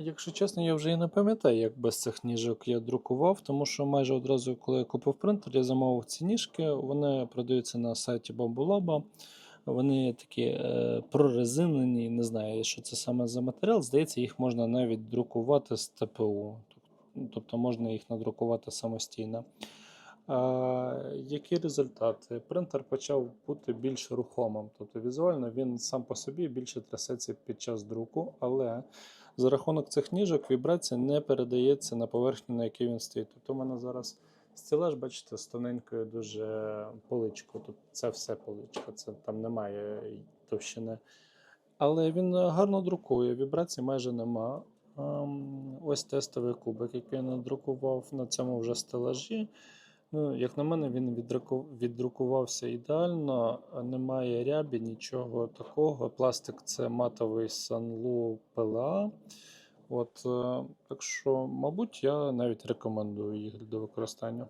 Якщо чесно, я вже і не пам'ятаю, як без цих ніжок я друкував, тому що майже одразу, коли я купив принтер, я замовив ці ніжки. Вони продаються на сайті Бамбулаба. Вони такі е, прорезинені, не знаю, що це саме за матеріал. Здається, їх можна навіть друкувати з ТПУ. Тобто можна їх надрукувати самостійно. Які результати? Принтер почав бути більш рухомим. Тобто візуально він сам по собі більше трясеться під час друку, але за рахунок цих ніжок вібрація не передається на поверхню, на якій він стоїть. Тобто у мене зараз стілаж, бачите, з тоненькою дуже поличкою. Тут це все поличка, це там немає товщини. Але він гарно друкує, вібрацій майже нема. Ем, Ось тестовий кубик, який надрукував на цьому вже стелажі. Ну, як на мене, він віддруку- віддрукувався ідеально, немає рябі, нічого такого. Пластик це матовий Sanlu PLA. От, е, так що, мабуть, я навіть рекомендую їх до використання.